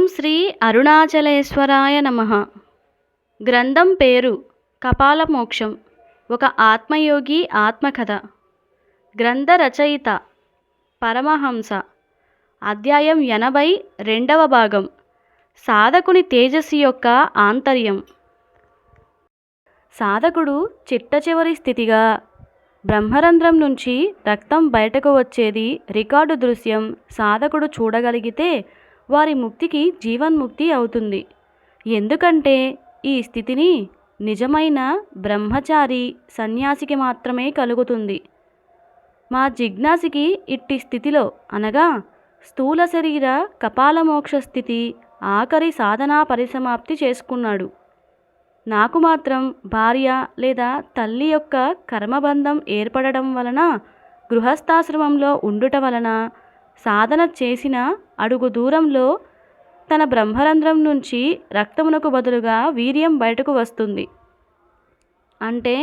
ఓం శ్రీ అరుణాచలేశ్వరాయ నమ. గ్రంథం పేరు కపాలమోక్షం. ఒక ఆత్మయోగి ఆత్మకథ. గ్రంథ రచయిత పరమహంస. అధ్యాయం ఎనభై రెండవ భాగం. సాధకుని తేజస్సు యొక్క ఆంతర్యం. సాధకుడు చిట్ట చివరి స్థితిగా బ్రహ్మరంధ్రం నుంచి రక్తం బయటకు వచ్చేది రికార్డు దృశ్యం సాధకుడు చూడగలిగితే వారి ముక్తికి జీవన్ముక్తి అవుతుంది. ఎందుకంటే ఈ స్థితిని నిజమైన బ్రహ్మచారి సన్యాసికి మాత్రమే కలుగుతుంది. మా జిజ్ఞాసికి ఇట్టి స్థితిలో అనగా స్థూల శరీర కపాలమోక్ష స్థితి ఆఖరి సాధనా పరిసమాప్తి చేసుకున్నాడు. నాకు మాత్రం భార్య లేదా తల్లి యొక్క కర్మబంధం ఏర్పడడం వలన గృహస్థాశ్రమంలో ఉండుట వలన సాధన చేసిన అడుగు దూరంలో తన బ్రహ్మరంధ్రం నుంచి రక్తమునకు బదులుగా వీర్యం బయటకు వస్తుంది. అంటే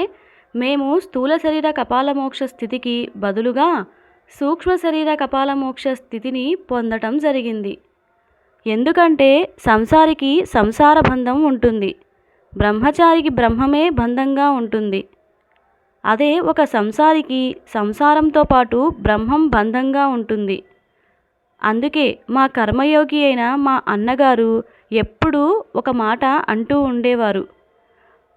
మేము స్థూల శరీర కపాలమోక్ష స్థితికి బదులుగా సూక్ష్మ శరీర కపాలమోక్ష స్థితిని పొందటం జరిగింది. ఎందుకంటే సంసారికి సంసార బంధం ఉంటుంది. బ్రహ్మచారికి బ్రహ్మమే బంధంగా ఉంటుంది. అదే ఒక సంసారికి సంసారంతో పాటు బ్రహ్మం బంధంగా ఉంటుంది. అందుకే మా కర్మయోగి అయిన మా అన్నగారు ఎప్పుడూ ఒక మాట అంటూ ఉండేవారు.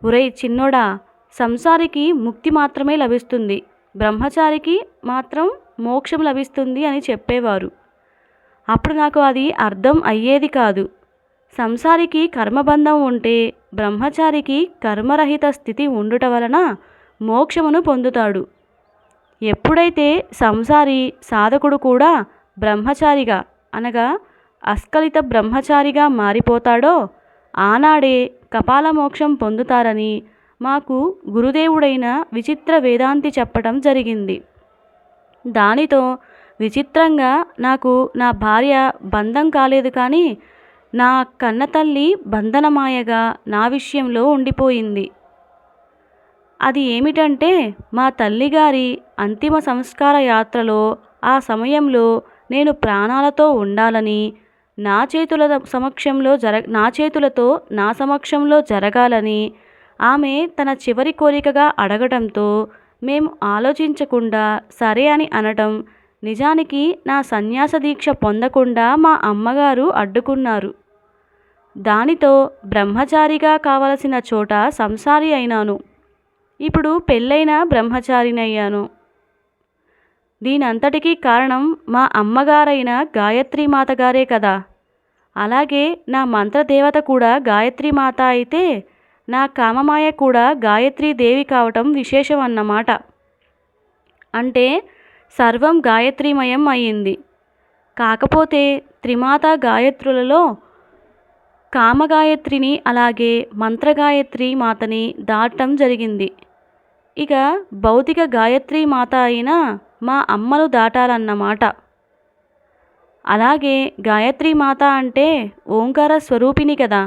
ఒరే చిన్నోడా సంసారికి ముక్తి మాత్రమే లభిస్తుంది. బ్రహ్మచారికి మాత్రం మోక్షం లభిస్తుంది అని చెప్పేవారు. అప్పుడు నాకు అది అర్థం అయ్యేది కాదు. సంసారికి కర్మబంధం ఉంటే బ్రహ్మచారికి కర్మరహిత స్థితి ఉండుట వలన మోక్షమును పొందుతాడు. ఎప్పుడైతే సంసారి సాధకుడు కూడా బ్రహ్మచారిగా అనగా అస్కలిత బ్రహ్మచారిగా మారిపోతాడో ఆనాడే కపాలమోక్షం పొందుతారని మాకు గురుదేవుడైన విచిత్ర వేదాంతి చెప్పటం జరిగింది. దానితో విచిత్రంగా నాకు నా భార్య బంధం కాలేదు కానీ నా కన్నతల్లి బంధనమాయగా నా విషయంలో ఉండిపోయింది. అది ఏమిటంటే మా తల్లిగారి అంతిమ సంస్కార యాత్రలో ఆ సమయంలో నేను ప్రాణాలతో ఉండాలని నా చేతుల సమక్షంలో జర నా చేతులతో నా సమక్షంలో జరగాలని ఆమె తన చివరి కోరికగా అడగటంతో మేము ఆలోచించకుండా సరే అని అనటం నిజానికి నా సన్యాస దీక్ష పొందకుండా మా అమ్మగారు అడ్డుకున్నారు. దానితో బ్రహ్మచారిగా కావలసిన చోట సంసారి అయినాను. ఇప్పుడు పెళ్ళైన బ్రహ్మచారినయ్యాను. దీనంతటికీ కారణం మా అమ్మగారైన గాయత్రి మాత గారే కదా. అలాగే నా మంత్రదేవత కూడా గాయత్రి మాత అయితే నా కామమాయ కూడా గాయత్రీ దేవి కావటం విశేషం అన్నమాట అంటే సర్వం గాయత్రీమయం అయ్యింది కాకపోతే త్రిమాత గాయత్రులలో కామగాయత్రిని అలాగే మంత్రగాయత్రి మాతని దాటం జరిగింది. ఇక భౌతిక గాయత్రి మాత అయిన మా అమ్మలు దాటాలన్నమాట అలాగే గాయత్రి మాత అంటే ఓంకార స్వరూపిణి కదా.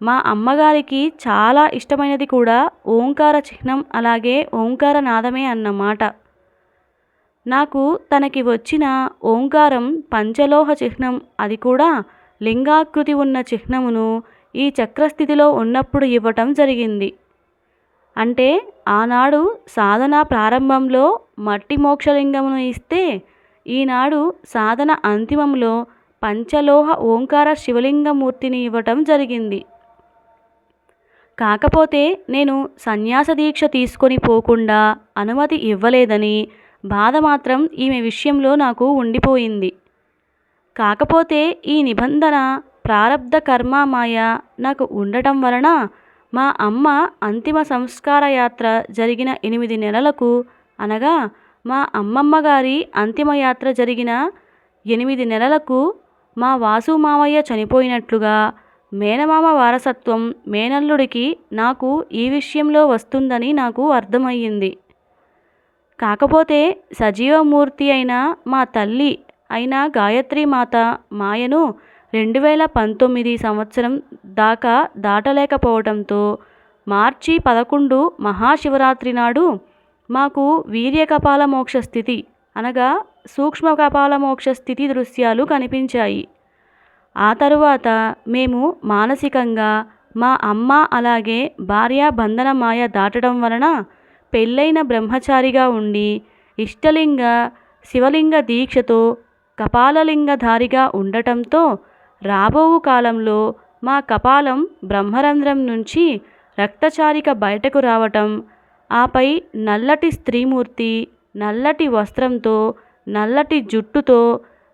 మా అమ్మగారికి చాలా ఇష్టమైనది కూడా ఓంకార చిహ్నం అలాగే ఓంకార నాదమే అన్నమాట నాకు తనకి వచ్చిన ఓంకారం పంచలోహ చిహ్నం అది కూడా లింగాకృతి ఉన్న చిహ్నమును ఈ చక్రస్థితిలో ఉన్నప్పుడు ఇవ్వటం జరిగింది. అంటే ఆనాడు సాధన ప్రారంభంలో మట్టి మోక్షలింగమును ఇస్తే ఈనాడు సాధన అంతిమంలో పంచలోహ ఓంకార శివలింగమూర్తిని ఇవ్వటం జరిగింది. కాకపోతే నేను సన్యాస దీక్ష తీసుకొని పోకుండా అనుమతి ఇవ్వలేదని బాధ మాత్రం ఈమె విషయంలో నాకు ఉండిపోయింది. కాకపోతే ఈ నిబంధన ప్రారబ్ధ కర్మ మాయ నాకు ఉండటం వలన మా అమ్మ అంతిమ సంస్కార యాత్ర జరిగిన ఎనిమిది నెలలకు అనగా మా అమ్మమ్మ గారి అంతిమ యాత్ర జరిగిన ఎనిమిది నెలలకు మా వాసు మావయ్య చనిపోయినట్లుగా మేనమామ వారసత్వం మేనల్లుడికి నాకు ఈ విషయంలో వస్తుందని నాకు అర్థమయ్యింది. కాకపోతే సజీవమూర్తి అయిన మా తల్లి అయిన గాయత్రి మాత మాయను రెండు వేల పంతొమ్మిది సంవత్సరం దాకా దాటలేకపోవడంతో మార్చి పదకొండు మహాశివరాత్రి నాడు మాకు వీర్యకపాల మోక్ష స్థితి అనగా సూక్ష్మ కపాల మోక్ష స్థితి దృశ్యాలు కనిపించాయి. ఆ తరువాత మేము మానసికంగా మా అమ్మ అలాగే భార్య బంధన మాయ దాటడం వలన పెళ్ళైన బ్రహ్మచారిగా ఉండి ఇష్టలింగ శివలింగ దీక్షతో కపాలలింగధారిగా ఉండటంతో రాబోవు కాలంలో మా కపాలం బ్రహ్మరంధ్రం నుంచి రక్తచారిక బయటకు రావటం ఆపై నల్లటి స్త్రీమూర్తి నల్లటి వస్త్రంతో నల్లటి జుట్టుతో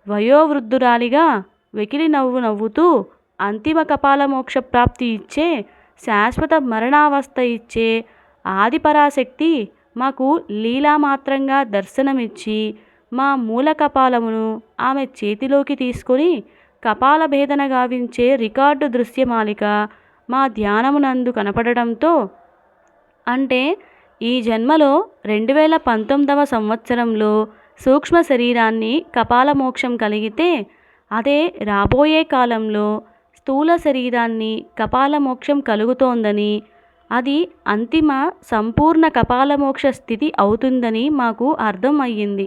వయోవృద్ధురాలిగా వెకిలి నవ్వు నవ్వుతూ అంతిమ కపాల మోక్ష ప్రాప్తి ఇచ్చే శాశ్వత మరణావస్థ ఇచ్చే ఆదిపరాశక్తి మాకు లీలామాత్రంగా దర్శనమిచ్చి మా మూల కపాలమును ఆమె చేతిలోకి తీసుకొని కపాల భేదన గావించే రికార్డు దృశ్యమాలిక మా ధ్యానమునందు కనపడటంతో అంటే ఈ జన్మలో రెండు వేల పంతొమ్మిదవ సంవత్సరంలో సూక్ష్మ శరీరాన్ని కపాల మోక్షం కలిగితే అదే రాబోయే కాలంలో స్థూల శరీరాన్ని కపాల మోక్షం కలుగుతోందని అది అంతిమ సంపూర్ణ కపాలమోక్ష స్థితి అవుతుందని మాకు అర్థం అయ్యింది.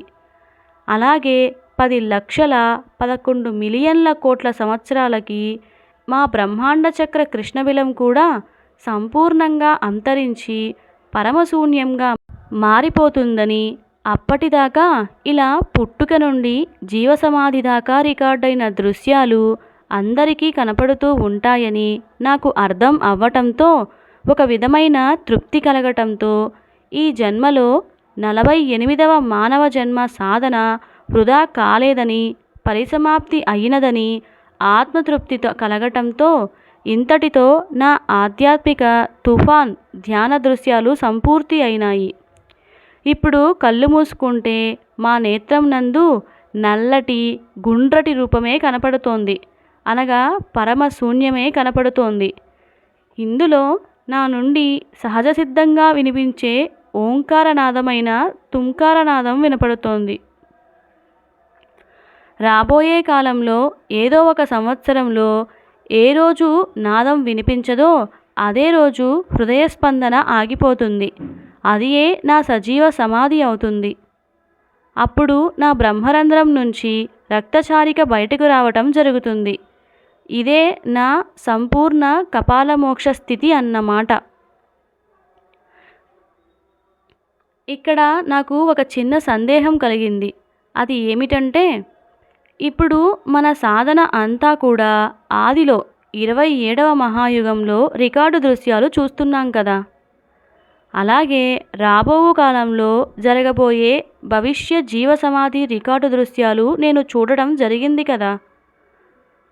అలాగే పది లక్షల పదకొండు మిలియన్ల కోట్ల సంవత్సరాలకి మా బ్రహ్మాండ చక్ర కృష్ణబిలం కూడా సంపూర్ణంగా అంతరించి పరమశూన్యంగా మారిపోతుందని అప్పటిదాకా ఇలా పుట్టుక నుండి జీవసమాధి దాకా రికార్డైన దృశ్యాలు అందరికీ కనపడుతూ ఉంటాయని నాకు అర్థం అవ్వటంతో ఒక విధమైన తృప్తి కలగటంతో ఈ జన్మలో నలభై ఎనిమిదవ మానవ జన్మ సాధన వృధా కాలేదని పరిసమాప్తి అయినదని ఆత్మతృప్తితో కలగటంతో ఇంతటితో నా ఆధ్యాత్మిక తుఫాన్ ధ్యాన దృశ్యాలు సంపూర్తి అయినాయి. ఇప్పుడు కళ్ళు మూసుకుంటే మా నేత్రం నందు నల్లటి గుండ్రటి రూపమే కనపడుతోంది. అనగా పరమ శూన్యమే కనపడుతోంది. ఇందులో నా నుండి సహజ సిద్ధంగా వినిపించే ఓంకారనాదమైన తుంకారనాదం వినపడుతోంది. రాబోయే కాలంలో ఏదో ఒక సంవత్సరంలో ఏ రోజు నాదం వినిపించదో అదే రోజు హృదయ స్పందన ఆగిపోతుంది. అదియే నా సజీవ సమాధి అవుతుంది. అప్పుడు నా బ్రహ్మరంధ్రం నుంచి రక్తచారిక బయటకు రావటం జరుగుతుంది. ఇదే నా సంపూర్ణ కపాలమోక్ష స్థితి అన్నమాట. ఇక్కడ నాకు ఒక చిన్న సందేహం కలిగింది. అది ఏమిటంటే ఇప్పుడు మన సాధన అంతా కూడా ఆదిలో ఇరవై ఏడవ మహాయుగంలో రికార్డు దృశ్యాలు చూస్తున్నాం కదా. అలాగే రాబోవు కాలంలో జరగబోయే భవిష్య జీవ సమాధి రికార్డు దృశ్యాలు నేను చూడడం జరిగింది కదా.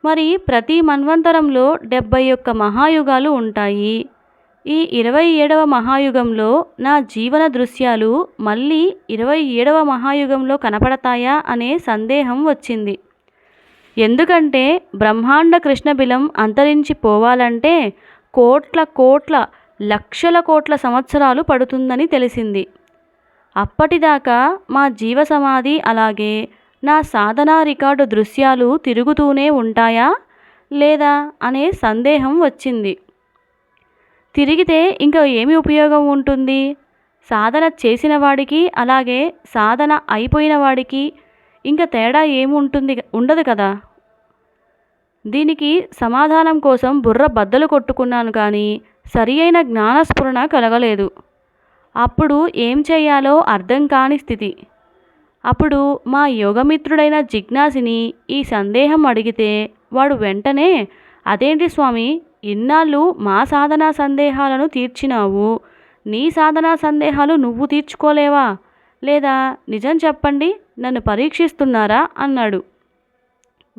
మరి ప్రతి మన్వంతరంలో డెబ్బై ఒక్క మహాయుగాలు ఉంటాయి. ఈ ఇరవై ఏడవ మహాయుగంలో నా జీవన దృశ్యాలు మళ్ళీ ఇరవై ఏడవ మహాయుగంలో కనపడతాయా అనే సందేహం వచ్చింది. ఎందుకంటే బ్రహ్మాండ కృష్ణబిలం అంతరించిపోవాలంటే కోట్ల కోట్ల లక్షల కోట్ల సంవత్సరాలు పడుతుందని తెలిసింది. అప్పటిదాకా మా జీవ సమాధి అలాగే నా సాధనా రికార్డు దృశ్యాలు తిరుగుతూనే ఉంటాయా లేదా అనే సందేహం వచ్చింది. తిరిగితే ఇంకా ఏమి ఉపయోగం ఉంటుంది? సాధన చేసిన వాడికి అలాగే సాధన అయిపోయిన వాడికి ఇంకా తేడా ఏముంటుంది ఉండదు కదా? దీనికి సమాధానం కోసం బుర్ర బద్దలు కొట్టుకున్నాను కానీ సరి అయిన జ్ఞానస్ఫురణ కలగలేదు. అప్పుడు ఏం చేయాలో అర్థం కాని స్థితి. అప్పుడు మా యోగమిత్రుడైన జిజ్ఞాసిని ఈ సందేహం అడిగితే వాడు వెంటనే అదేంటి స్వామి ఇన్నాళ్ళు మా సాధనా సందేహాలను తీర్చినావు. నీ సాధనా సందేహాలు నువ్వు తీర్చుకోలేవా? లేదా నిజం చెప్పండి నన్ను పరీక్షిస్తున్నారా? అన్నాడు.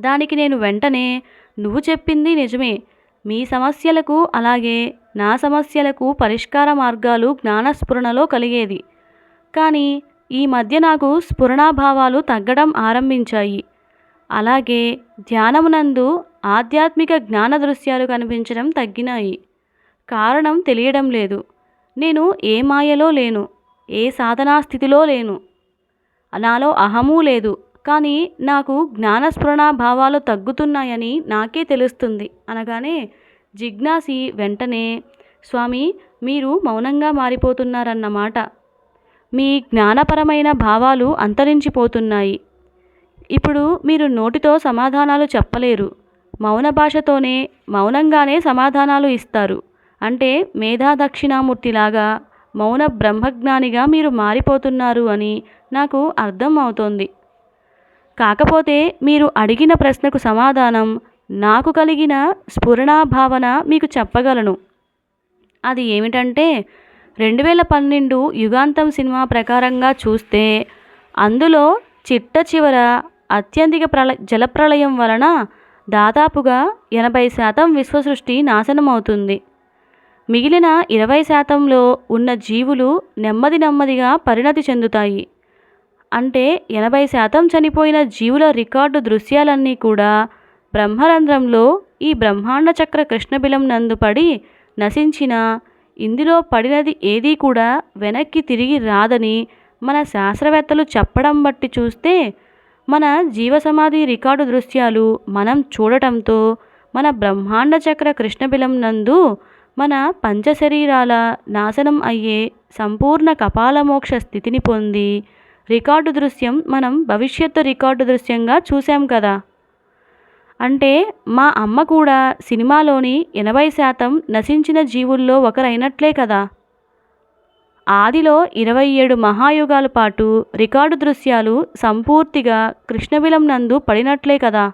దానికి నేను వెంటనే నువ్వు చెప్పింది నిజమే. మీ సమస్యలకు అలాగే నా సమస్యలకు పరిష్కార మార్గాలు జ్ఞానస్ఫురణలో కలిగేది. కానీ ఈ మధ్య నాకు స్ఫురణాభావాలు తగ్గడం ఆరంభించాయి. అలాగే ధ్యానమునందు ఆధ్యాత్మిక జ్ఞాన దృశ్యాలు కనిపించడం తగ్గినాయి. కారణం తెలియడం లేదు. నేను ఏ మాయలో లేను. ఏ సాధనా స్థితిలో లేను. నాలో అహమూ లేదు. కానీ నాకు జ్ఞానస్ఫురణ భావాలు తగ్గుతున్నాయని నాకే తెలుస్తుంది. అనగానే జిజ్ఞాసి వెంటనే స్వామి మీరు మౌనంగా మారిపోతున్నారన్నమాట మీ జ్ఞానపరమైన భావాలు అంతరించిపోతున్నాయి. ఇప్పుడు మీరు నోటితో సమాధానాలు చెప్పలేరు. మౌన భాషతోనే మౌనంగానే సమాధానాలు ఇస్తారు. అంటే మేధా దక్షిణామూర్తిలాగా మౌన బ్రహ్మజ్ఞానిగా మీరు మారిపోతున్నారు అని నాకు అర్థం అవుతోంది కాకపోతే మీరు అడిగిన ప్రశ్నకు సమాధానం నాకు కలిగిన స్ఫురణాభావన మీకు చెప్పగలను. అది ఏమిటంటే రెండు వేల పన్నెండు యుగాంతం సినిమా ప్రకారంగా చూస్తే అందులో చిట్ట చివర అత్యధిక ప్రళ జలప్రళయం వలన దాదాపుగా ఎనభై శాతం విశ్వసృష్టి నాశనమవుతుంది. మిగిలిన ఇరవై శాతంలో ఉన్న జీవులు నెమ్మది నెమ్మదిగా పరిణతి చెందుతాయి. అంటే ఎనభై శాతం చనిపోయిన జీవుల రికార్డు దృశ్యాలన్నీ కూడా బ్రహ్మరంధ్రంలో ఈ బ్రహ్మాండ చక్ర కృష్ణబిలం నందు పడి నశించిన ఇందులో పడినది ఏదీ కూడా వెనక్కి తిరిగి రాదని మన శాస్త్రవేత్తలు చెప్పడం బట్టి చూస్తే మన జీవసమాధి రికార్డు దృశ్యాలు మనం చూడటంతో మన బ్రహ్మాండ చక్ర కృష్ణబిలం నందు మన పంచశరీరాల నాశనం అయ్యే సంపూర్ణ కపాలమోక్ష స్థితిని పొంది రికార్డు దృశ్యం మనం భవిష్యత్తు రికార్డు దృశ్యంగా చూసాం కదా. అంటే మా అమ్మ కూడా సినిమాలోని ఎనభై శాతం నశించిన జీవుల్లో ఒకరైనట్లే కదా. ఆదిలో ఇరవై ఏడు మహాయుగాల పాటు రికార్డు దృశ్యాలు సంపూర్తిగా కృష్ణబిలం నందు పడినట్లే కదా.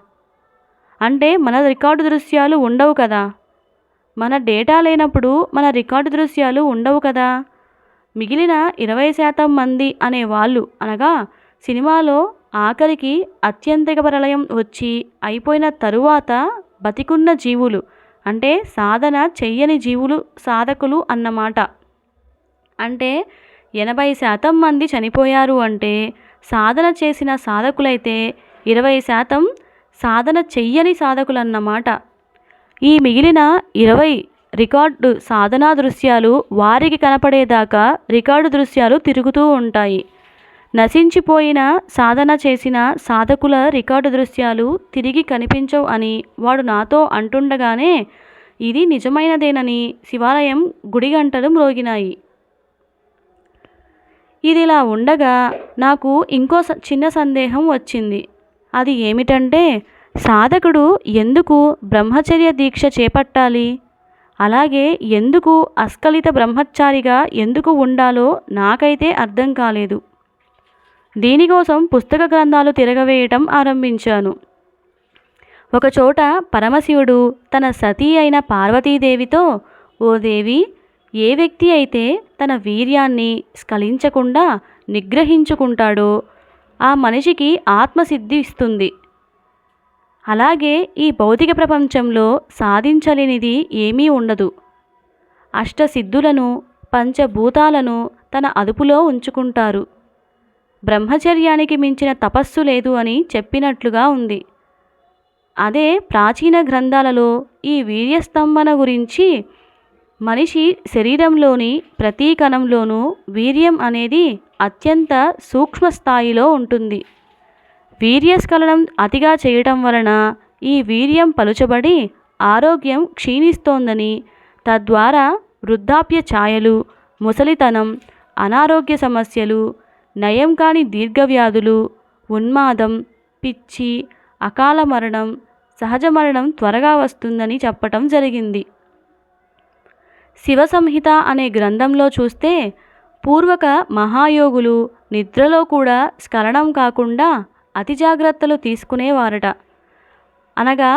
అంటే మన రికార్డు దృశ్యాలు ఉండవు కదా. మన డేటా లేనప్పుడు మన రికార్డు దృశ్యాలు ఉండవు కదా. మిగిలిన ఇరవై శాతం మంది అనే వాళ్ళు అనగా సినిమాలో ఆఖరికి అత్యంతిక ప్రళయం వచ్చి అయిపోయిన తరువాత బతికున్న జీవులు అంటే సాధన చెయ్యని జీవులు సాధకులు అన్నమాట. అంటే ఎనభై శాతం మంది చనిపోయారు అంటే సాధన చేసిన సాధకులైతే ఇరవై శాతం సాధన చెయ్యని సాధకులన్నమాట. ఈ మిగిలిన ఇరవై రికార్డు సాధనా దృశ్యాలు వారికి కనపడేదాకా రికార్డు దృశ్యాలు తిరుగుతూ ఉంటాయి. నశించిపోయిన సాధన చేసిన సాధకుల రికార్డు దృశ్యాలు తిరిగి కనిపించవు అని వాడు నాతో అంటుండగానే ఇది నిజమైనదేనని శివాలయం గుడిగంటలు మ్రోగినాయి. ఇదిలా ఉండగా నాకు ఇంకో చిన్న సందేహం వచ్చింది. అది ఏమిటంటే సాధకుడు ఎందుకు బ్రహ్మచర్య దీక్ష చేపట్టాలి? అలాగే ఎందుకు అస్కలిత బ్రహ్మచారిగా ఎందుకు ఉండాలో నాకైతే అర్థం కాలేదు. దీనికోసం పుస్తక గ్రంథాలు తిరగవేయటం ఆరంభించాను. ఒకచోట పరమశివుడు తన సతీ అయిన పార్వతీదేవితో ఓ దేవి ఏ వ్యక్తి అయితే తన వీర్యాన్ని స్ఖలించకుండా నిగ్రహించుకుంటాడో ఆ మనిషికి ఆత్మసిద్ధి ఇస్తుంది. అలాగే ఈ భౌతిక ప్రపంచంలో సాధించలేనిది ఏమీ ఉండదు. అష్టసిద్ధులను పంచభూతాలను తన అదుపులో ఉంచుకుంటారు. బ్రహ్మచర్యానికి మించిన తపస్సు లేదు అని చెప్పినట్లుగా ఉంది. అదే ప్రాచీన గ్రంథాలలో ఈ వీర్యస్తంభన గురించి మనిషి శరీరంలోని ప్రతి కణంలోనూ వీర్యం అనేది అత్యంత సూక్ష్మ స్థాయిలో ఉంటుంది. వీర్యస్ఖలనం అతిగా చేయటం వలన ఈ వీర్యం పలుచబడి ఆరోగ్యం క్షీణిస్తోందని తద్వారా వృద్ధాప్య ఛాయలు ముసలితనం అనారోగ్య సమస్యలు నయం కాని దీర్ఘవ్యాధులు ఉన్మాదం పిచ్చి అకాల మరణం సహజ మరణం త్వరగా వస్తుందని చెప్పటం జరిగింది. శివ సంహిత అనే గ్రంథంలో చూస్తే పూర్వక మహాయోగులు నిద్రలో కూడా స్ఖలనం కాకుండా అతి జాగ్రత్తలు తీసుకునేవారట. అనగా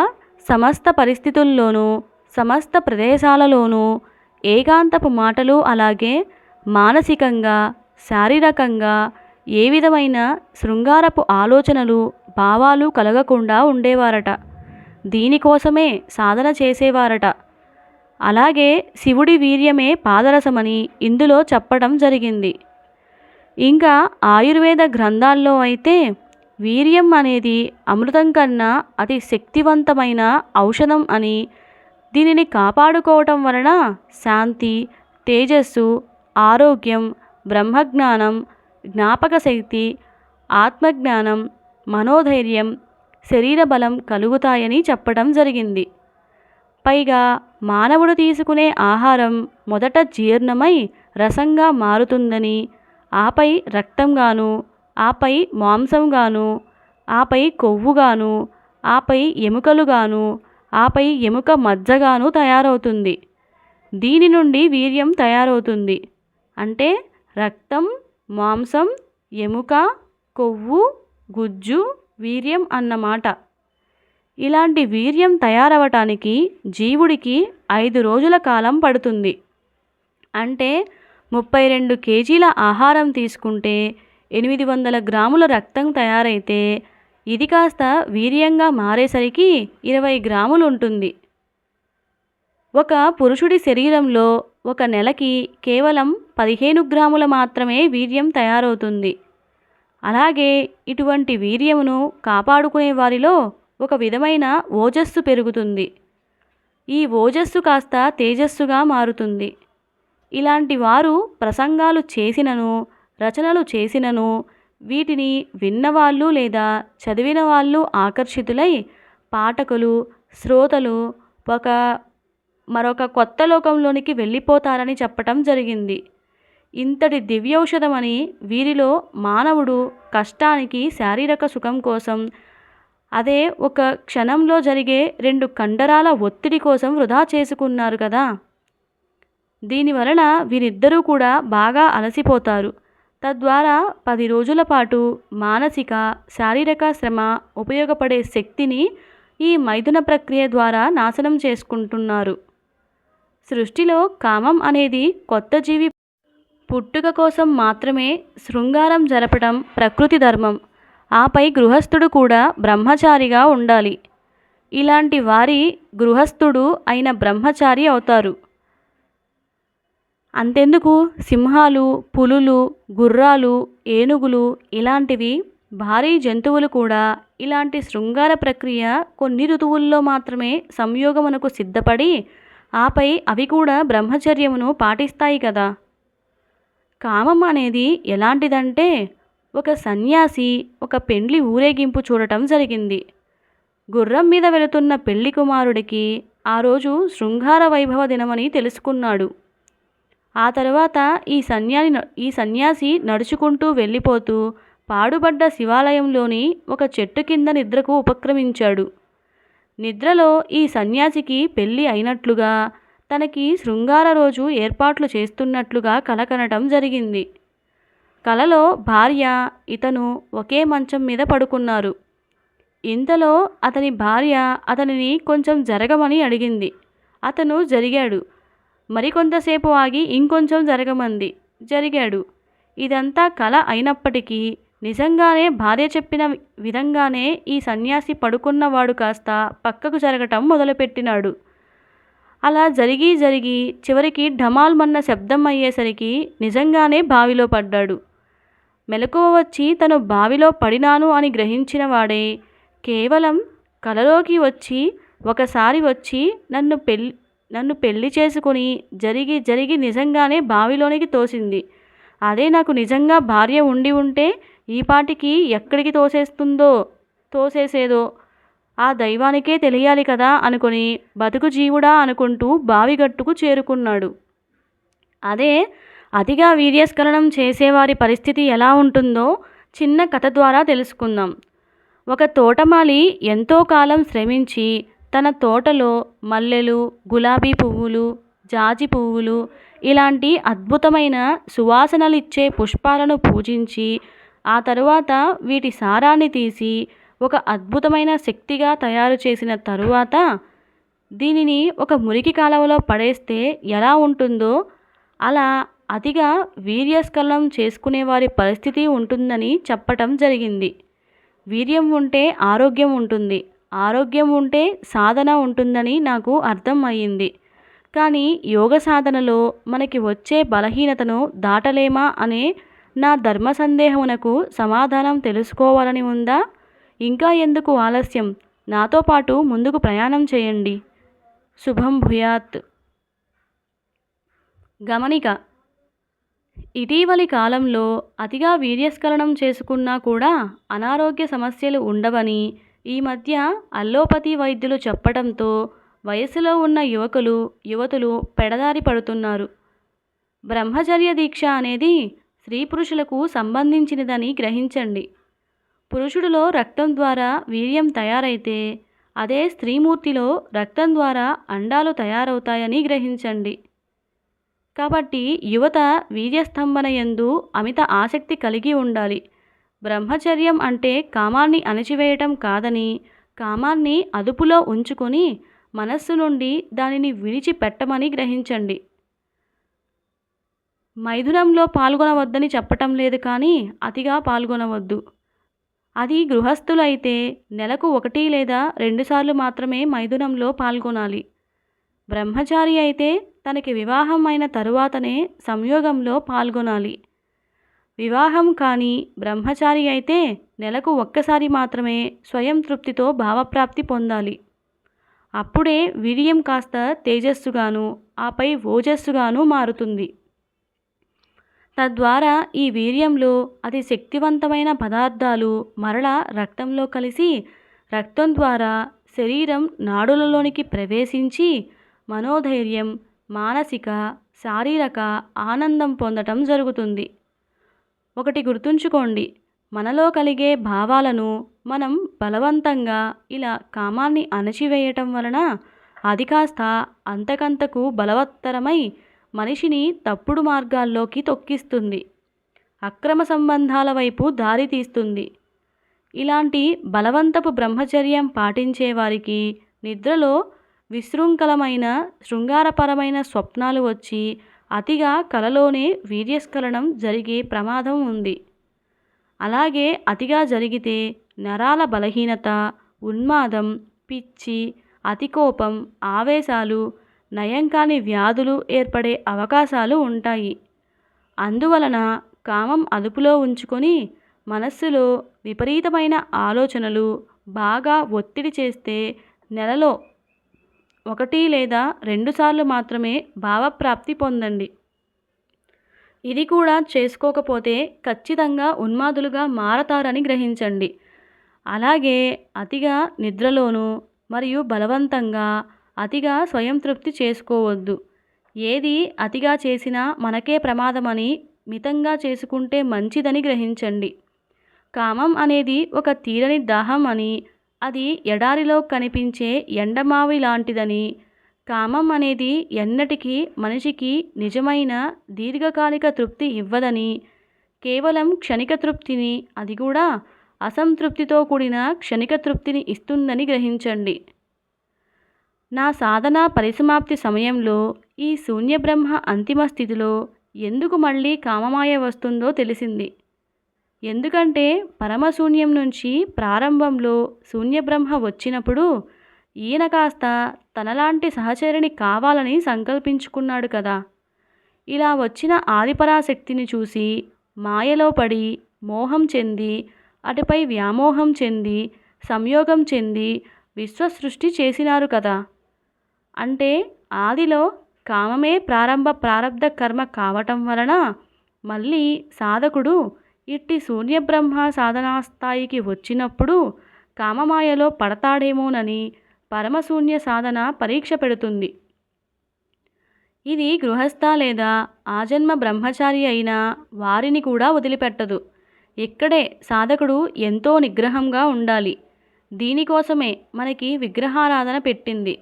సమస్త పరిస్థితుల్లోనూ సమస్త ప్రదేశాలలోనూ ఏకాంతపు మాటలు అలాగే మానసికంగా శారీరకంగా ఏ విధమైన శృంగారపు ఆలోచనలు భావాలు కలగకుండా ఉండేవారట. దీనికోసమే సాధన చేసేవారట. అలాగే శివుడి వీర్యమే పాదరసమని ఇందులో చెప్పడం జరిగింది. ఇంకా ఆయుర్వేద గ్రంథాల్లో అయితే వీర్యం అనేది అమృతం కన్నా అతి శక్తివంతమైన ఔషధం అని దీనిని కాపాడుకోవటం వలన శాంతి తేజస్సు ఆరోగ్యం బ్రహ్మజ్ఞానం జ్ఞాపక శక్తి ఆత్మజ్ఞానం మనోధైర్యం శరీర బలం కలుగుతాయని చెప్పడం జరిగింది. పైగా మానవుడు తీసుకునే ఆహారం మొదట జీర్ణమై రసంగా మారుతుందని ఆపై రక్తంగాను ఆపై మాంసంగాను ఆపై కొవ్వుగాను ఆపై ఎముకలుగాను ఆపై ఎముక మజ్జగాను తయారవుతుంది. దీని నుండి వీర్యం తయారవుతుంది. అంటే రక్తం మాంసం ఎముక కొవ్వు గుజ్జు వీర్యం అన్నమాట. ఇలాంటి వీర్యం తయారవటానికి జీవుడికి ఐదు రోజుల కాలం పడుతుంది. అంటే ముప్పై రెండు కేజీల ఆహారం తీసుకుంటే ఎనిమిది వందల గ్రాముల రక్తం తయారైతే ఇది కాస్త వీర్యంగా మారేసరికి ఇరవై గ్రాములు ఉంటుంది ఒక పురుషుడి శరీరంలో ఒక నెలకి కేవలం పదిహేను గ్రాముల మాత్రమే వీర్యం తయారవుతుంది. అలాగే ఇటువంటి వీర్యమును కాపాడుకునే వారిలో ఒక విధమైన ఓజస్సు పెరుగుతుంది. ఈ ఓజస్సు కాస్త తేజస్సుగా మారుతుంది. ఇలాంటి వారు ప్రసంగాలు చేసినను రచనలు చేసినను వీటిని విన్నవాళ్ళు లేదా చదివిన వాళ్ళు ఆకర్షితులై పాఠకులు శ్రోతలు ఒక మరొక కొత్త లోకంలోనికి వెళ్ళిపోతారని చెప్పటం జరిగింది. ఇంతటి దివ్యౌషధమని వీరిలో మానవుడు కష్టానికి శారీరక సుఖం కోసం అదే ఒక క్షణంలో జరిగే రెండు కండరాల ఒత్తిడి కోసం వృధా చేసుకున్నారు కదా. దీనివలన వీరిద్దరూ కూడా బాగా అలసిపోతారు. తద్వారా పది రోజుల పాటు మానసిక శారీరక శ్రమ ఉపయోగపడే శక్తిని ఈ మైథున ప్రక్రియ ద్వారా నాశనం చేసుకుంటున్నారు. సృష్టిలో కామం అనేది కొత్త జీవి పుట్టుక కోసం మాత్రమే శృంగారం జరపడం ప్రకృతి ధర్మం. ఆపై గృహస్థుడు కూడా బ్రహ్మచారిగా ఉండాలి. ఇలాంటి వారి గృహస్థుడు అయిన బ్రహ్మచారి అవుతారు. అంతెందుకు? సింహాలు పులులు గుర్రాలు ఏనుగులు ఇలాంటివి భారీ జంతువులు కూడా ఇలాంటి శృంగార ప్రక్రియ కొన్ని ఋతువుల్లో మాత్రమే సంయోగమునకు సిద్ధపడి ఆపై అవి కూడా బ్రహ్మచర్యమును పాటిస్తాయి కదా. కామం అనేది ఎలాంటిదంటే ఒక సన్యాసి ఒక పెండ్లి ఊరేగింపు చూడటం జరిగింది. గుర్రం మీద వెళుతున్న పెళ్ళి కుమారుడికి ఆ రోజు శృంగార వైభవ దినమని తెలుసుకున్నాడు. ఆ తర్వాత ఈ సన్యాసి ఈ సన్యాసి నడుచుకుంటూ వెళ్ళిపోతూ పాడుబడ్డ శివాలయంలోని ఒక చెట్టు కింద నిద్రకు ఉపక్రమించాడు. నిద్రలో ఈ సన్యాసికి పెళ్ళి అయినట్లుగా తనకి శృంగార రోజు ఏర్పాట్లు చేస్తున్నట్లుగా కలకనటం జరిగింది. కలలో భార్య ఇతను ఒకే మంచం మీద పడుకున్నారు. ఇంతలో అతని భార్య అతనిని కొంచెం జరగమని అడిగింది. అతను జరిగాడు. మరికొంతసేపు ఆగి ఇంకొంచెం జరగమంది. జరిగాడు. ఇదంతా కల అయినప్పటికీ నిజంగానే భార్య చెప్పిన విధంగానే ఈ సన్యాసి పడుకున్నవాడు కాస్త పక్కకు జరగటం మొదలుపెట్టినాడు. అలా జరిగి జరిగి చివరికి ఢమాల్మన్న శబ్దం అయ్యేసరికి నిజంగానే బావిలో పడ్డాడు. మెలకువ వచ్చి తను బావిలో పడినాను అని గ్రహించిన వాడే కేవలం కలలోకి వచ్చి ఒకసారి వచ్చి నన్ను పెళ్ళి నన్ను పెళ్ళి చేసుకుని జరిగి జరిగి నిజంగానే బావిలోనికి తోసింది. అదే నాకు నిజంగా భార్య ఉండి ఉంటే ఈ పాటికి ఎక్కడికి తోసేస్తుందో తోసేసేదో. ఆ దైవానికే తెలియాలి కదా అనుకుని బతుకు జీవుడా అనుకుంటూ బావిగట్టుకు చేరుకున్నాడు. అదే అతిగా వీర్యస్ఖలనం చేసేవారి పరిస్థితి ఎలా ఉంటుందో చిన్న కథ ద్వారా తెలుసుకుందాం. ఒక తోటమాలి ఎంతో కాలం శ్రమించి తన తోటలో మల్లెలు గులాబీ పువ్వులు జాజి పువ్వులు ఇలాంటి అద్భుతమైన సువాసనలిచ్చే పుష్పాలను పూజించి ఆ తరువాత వీటి సారాన్ని తీసి ఒక అద్భుతమైన శక్తిగా తయారు చేసిన తరువాత దీనిని ఒక మురికి కాలువలో పడేస్తే ఎలా ఉంటుందో అలా అతిగా వీర్యస్ఖలనం చేసుకునే వారి పరిస్థితి ఉంటుందని చెప్పటం జరిగింది. వీర్యం ఉంటే ఆరోగ్యం ఉంటుంది. ఆరోగ్యం ఉంటే సాధన ఉంటుందని నాకు అర్థం అయ్యింది. కానీ యోగ సాధనలో మనకి వచ్చే బలహీనతను దాటలేమా అనే నా ధర్మ సందేహమునకు సమాధానం తెలుసుకోవాలని ఉందా? ఇంకా ఎందుకు ఆలస్యం? నాతో పాటు ముందుకు ప్రయాణం చేయండి. శుభం భూయాత్. గమనిక ఇటీవలి కాలంలో అతిగా వీర్యస్ఖలనం చేసుకున్నా కూడా అనారోగ్య సమస్యలు ఉండవని ఈ మధ్య అల్లోపతి వైద్యులు చెప్పడంతో వయసులో ఉన్న యువకులు యువతులు పెడదారి పడుతున్నారు. బ్రహ్మచర్య దీక్ష అనేది స్త్రీ పురుషులకు సంబంధించినదని గ్రహించండి. పురుషుడిలో రక్తం ద్వారా వీర్యం తయారైతే అదే స్త్రీమూర్తిలో రక్తం ద్వారా అండాలు తయారవుతాయని గ్రహించండి. కాబట్టి యువత వీర్యస్తంభన యందు అమిత ఆసక్తి కలిగి ఉండాలి. బ్రహ్మచర్యం అంటే కామాన్ని అణచివేయటం కాదని కామాన్ని అదుపులో ఉంచుకొని మనస్సు నుండి దానిని విడిచిపెట్టమని గ్రహించండి. మైథునంలో పాల్గొనవద్దని చెప్పటం లేదు కానీ అతిగా పాల్గొనవద్దు. అది గృహస్థులైతే నెలకు ఒకటి లేదా రెండుసార్లు మాత్రమే మైథునంలో పాల్గొనాలి. బ్రహ్మచారి అయితే తనకి వివాహం అయిన తరువాతనే సంయోగంలో పాల్గొనాలి. వివాహం కాని బ్రహ్మచారి అయితే నెలకు ఒక్కసారి మాత్రమే స్వయం తృప్తితో భావప్రాప్తి పొందాలి. అప్పుడే వీర్యం కాస్త తేజస్సుగాను ఆపై ఓజస్సుగాను మారుతుంది. తద్వారా ఈ వీర్యంలో అతి శక్తివంతమైన పదార్థాలు మరల రక్తంలో కలిసి రక్తం ద్వారా శరీరం నాడులలోనికి ప్రవేశించి మనోధైర్యం మానసిక శారీరక ఆనందం పొందటం జరుగుతుంది. ఒకటి గుర్తుంచుకోండి మనలో కలిగే భావాలను మనం బలవంతంగా ఇలా కామాన్ని అణచివేయటం వలన అది కాస్త అంతకంతకు బలవత్తరమై మనిషిని తప్పుడు మార్గాల్లోకి తొక్కిస్తుంది. అక్రమ సంబంధాల వైపు దారి తీస్తుంది. ఇలాంటి బలవంతపు బ్రహ్మచర్యం పాటించే వారికి నిద్రలో విశృంఖలమైన శృంగారపరమైన స్వప్నాలు వచ్చి అతిగా కలలోనే వీర్యస్ఖలనం జరిగే ప్రమాదం ఉంది. అలాగే అతిగా జరిగితే నరాల బలహీనత ఉన్మాదం పిచ్చి అతికోపం ఆవేశాలు నయం కాని వ్యాధులు ఏర్పడే అవకాశాలు ఉంటాయి. అందువలన కామం అదుపులో ఉంచుకొని మనస్సులో విపరీతమైన ఆలోచనలు బాగా ఒత్తిడి చేస్తే నెలలో ఒకటి లేదా రెండుసార్లు మాత్రమే భావప్రాప్తి పొందండి. ఇది కూడా చేసుకోకపోతే ఖచ్చితంగా ఉన్మాదులుగా మారతారని గ్రహించండి. అలాగే అతిగా నిద్రలోనూ మరియు బలవంతంగా అతిగా స్వయం తృప్తి చేసుకోవద్దు. ఏది అతిగా చేసినా మనకే ప్రమాదమని మితంగా చేసుకుంటే మంచిదని గ్రహించండి. కామం అనేది ఒక తీరని దాహం అని అది ఎడారిలో కనిపించే ఎండమావి లాంటిదని. కామం అనేది ఎన్నటికీ మనిషికి నిజమైన దీర్ఘకాలిక తృప్తి ఇవ్వదని. కేవలం క్షణిక తృప్తిని అది కూడా అసంతృప్తితో కూడిన క్షణిక తృప్తిని ఇస్తుందని గ్రహించండి. నా సాధన పరిసమాప్తి సమయంలో ఈ శూన్యబ్రహ్మ అంతిమ స్థితిలో ఎందుకు మళ్ళీ కామమాయ వస్తుందో తెలిసింది. ఎందుకంటే పరమశూన్యం నుంచి ప్రారంభంలో శూన్యబ్రహ్మ వచ్చినప్పుడు ఈయన కాస్త తనలాంటి సహచరిని కావాలని సంకల్పించుకున్నాడు కదా. ఇలా వచ్చిన ఆదిపరాశక్తిని చూసి మాయలో పడి మోహం చెంది అటుపై వ్యామోహం చెంది సంయోగం చెంది విశ్వసృష్టి చేసినారు కదా. అంటే ఆదిలో కామమే ప్రారంభ ప్రారంధ కర్మ కావటం వలన మళ్ళీ సాధకుడు ఇట్టి శూన్యబ్రహ్మ సాధనా స్థాయికి వచ్చినప్పుడు కామమాయలో పడతాడేమోనని పరమశూన్య సాధన పరీక్ష పెడుతుంది. ఇది గృహస్థ లేదా ఆజన్మ బ్రహ్మచారి అయిన వారిని కూడా వదిలిపెట్టదు. ఇక్కడే సాధకుడు ఎంతో నిగ్రహంగా ఉండాలి. దీనికోసమే మనకి విగ్రహారాధన పెట్టింది.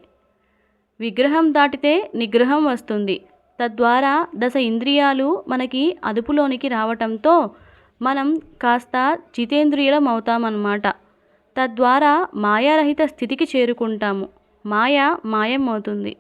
విగ్రహం దాటితే నిగ్రహం వస్తుంది. తద్వారా దశ ఇంద్రియాలు మనకి అదుపులోనికి రావటంతో మనం కాస్త జితేంద్రియులం అవుతామన్నమాట తద్వారా మాయారహిత స్థితికి చేరుకుంటాము. మాయ మాయం అవుతుంది